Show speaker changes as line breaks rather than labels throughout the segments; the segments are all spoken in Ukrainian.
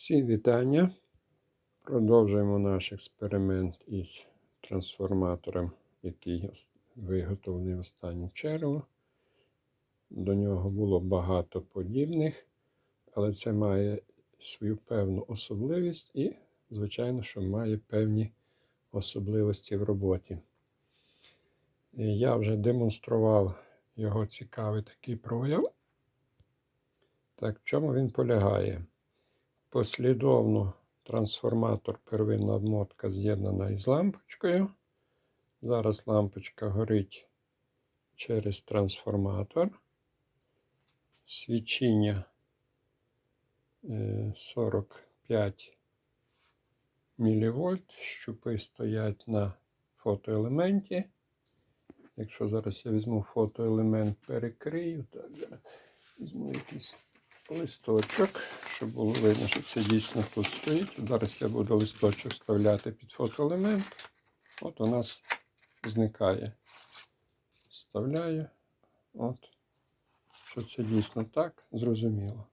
Всім вітання. Продовжуємо наш експеримент із трансформатором, який виготовлений останню чергу. До нього було багато подібних, але це має свою певну особливість і, звичайно, що має певні особливості в роботі. Я вже демонстрував його цікавий такий прояв. Так, в чому він полягає? Послідовно трансформатор первинна обмотка з'єднана із лампочкою. Зараз лампочка горить через трансформатор. Свічіння е, 45 мВ. Щупи стоять на фотоелементі. Якщо зараз я візьму фотоелемент, перекрию, так, візьму якийсь листочок, щоб було видно, що це дійсно тут стоїть. Зараз я буду листочок вставляти під фотоелемент. От у нас зникає. Вставляю. От. Що це дійсно так, зрозуміло.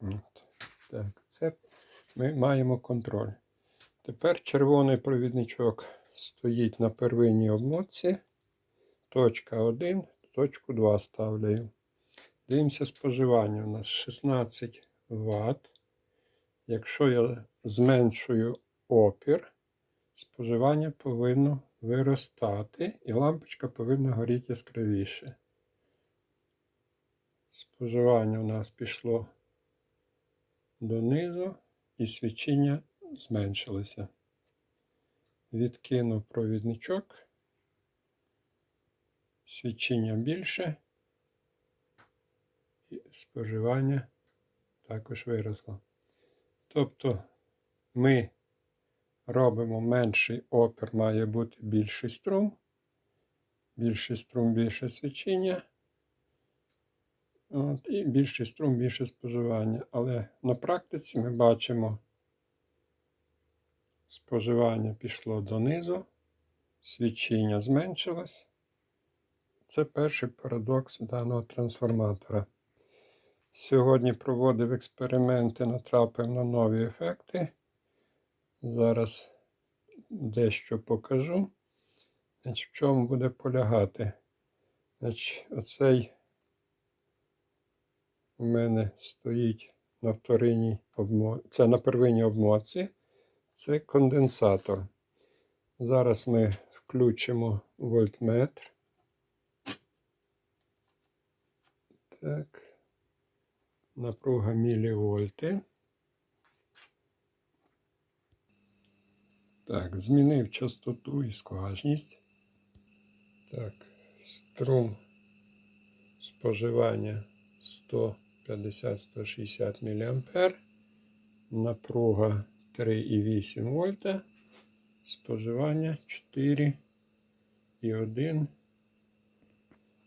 От. Так, це ми маємо контроль. Тепер червоний провідничок стоїть на первинній обмотці. Точка 1, точку 2 ставляю. Дивимося споживання. У нас 16 Вт. Якщо я зменшую опір, споживання повинно виростати і лампочка повинна горіти яскравіше. Споживання у нас пішло донизу і свічення зменшилося. Відкинув провідничок. Свічення більше споживання також виросло. Тобто ми робимо менший опір, має бути більший струм, більший струм, більше свічення. От, і більший струм, більше споживання. Але на практиці ми бачимо, споживання пішло донизу, свічення зменшилось. Це перший парадокс даного трансформатора. Сьогодні проводив експерименти, натрапив на нові ефекти. Зараз дещо покажу. Значить, В чому буде полягати? Значить, Оцей у мене стоїть на вторинній обмо... Це на первинній обмотці. Це конденсатор. Зараз ми включимо вольтметр. Так напруга мілівольти. Так, змінив частоту і скважність. Так, струм споживання 150-160 мА. Напруга 3,8 вольта. Споживання 4,1.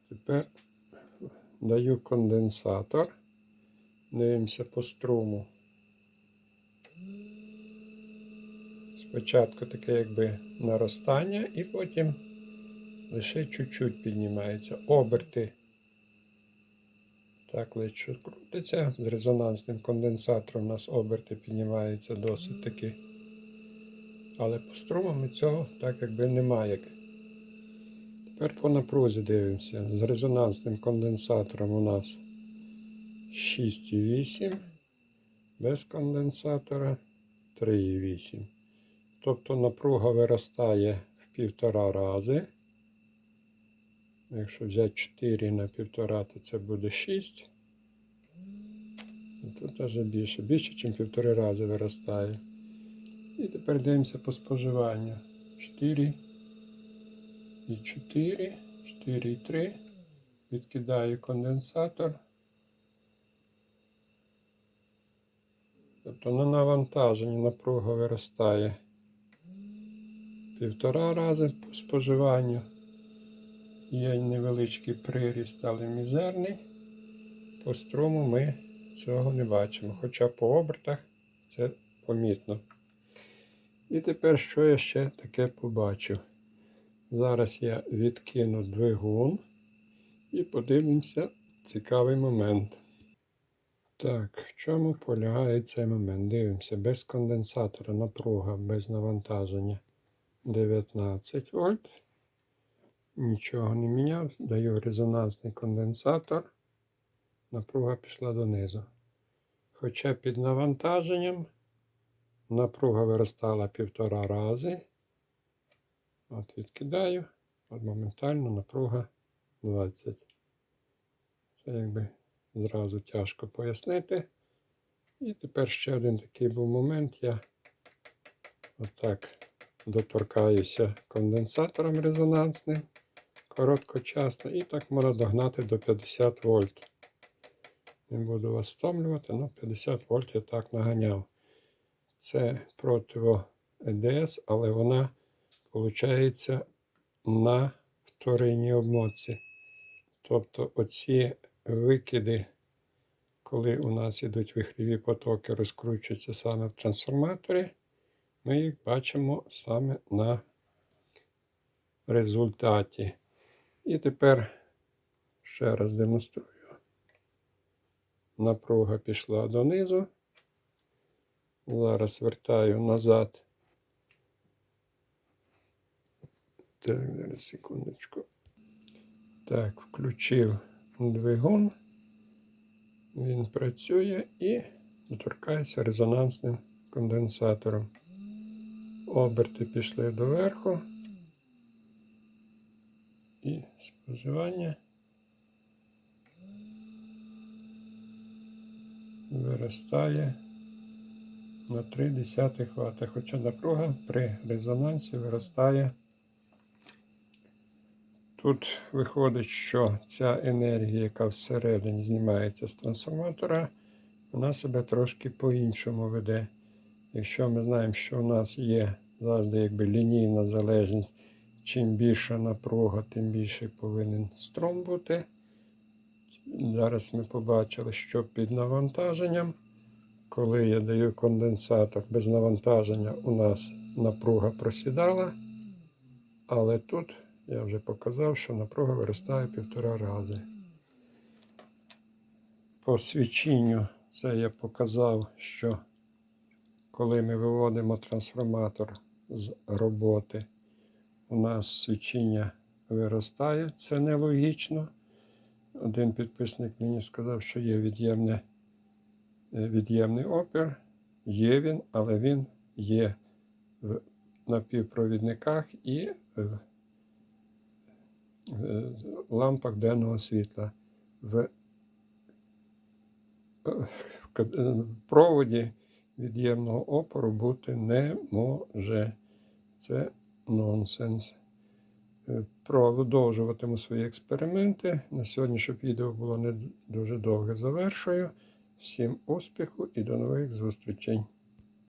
Тепер даю конденсатор. Дивимося по струму. Спочатку таке якби наростання і потім лише чуть-чуть піднімається. Оберти. Так, лише крутиться. З резонансним конденсатором у нас оберти піднімаються досить таки. Але по струмам цього так якби немає. Тепер по напрузі дивимося. З резонансним конденсатором у нас 6,8, без конденсатора 3,8. Тобто напруга виростає в півтора рази. Якщо взяти 4 на півтора, то це буде 6. Тут навіть більше, більше, ніж півтори рази виростає. І тепер дивимося по споживанню. 4 і 4, 4 і 3. Відкидаю конденсатор. Тобто на навантаженні напруга виростає півтора рази по споживанню. Є невеличкий приріст, але мізерний. По струму ми цього не бачимо. Хоча по обертах це помітно. І тепер що я ще таке побачив? Зараз я відкину двигун і подивимося цікавий момент. Так, в чому полягає цей момент? Дивимося, без конденсатора напруга, без навантаження 19 вольт. Нічого не міняв. Даю резонансний конденсатор. Напруга пішла донизу. Хоча під навантаженням напруга виростала півтора рази. От відкидаю, от моментально напруга 20. Це якби зразу тяжко пояснити. І тепер ще один такий був момент. Я отак доторкаюся конденсатором резонансним короткочасно і так можна догнати до 50 вольт. Не буду вас втомлювати, але 50 вольт я так наганяв. Це противо ЕДС, але вона виходить на вторинній обмотці. Тобто оці викиди, коли у нас ідуть вихріві потоки, розкручуються саме в трансформаторі, ми їх бачимо саме на результаті. І тепер ще раз демонструю. Напруга пішла донизу. Зараз вертаю назад. Так, зараз секундочку. Так, включив двигун. Він працює і доторкається резонансним конденсатором. Оберти пішли доверху. І споживання виростає на 0,3 Вт. Хоча напруга при резонансі виростає. Тут виходить, що ця енергія, яка всередині знімається з трансформатора, вона себе трошки по-іншому веде. Якщо ми знаємо, що у нас є завжди якби лінійна залежність, чим більша напруга, тим більше повинен струм бути. Зараз ми побачили, що під навантаженням, коли я даю конденсатор без навантаження, у нас напруга просідала. Але тут я вже показав, що напруга виростає півтора рази. По свічінню це я показав, що коли ми виводимо трансформатор з роботи, у нас свічіння виростає. Це нелогічно. Один підписник мені сказав, що є від'ємне, е, від'ємний опір. Є він, але він є в напівпровідниках і в лампах денного світла. В е, проводі від'ємного опору бути не може. Це нонсенс. Е, Продовжуватиму свої експерименти. На сьогодні, щоб відео було не дуже довге, завершую. Всім успіху і до нових зустрічей!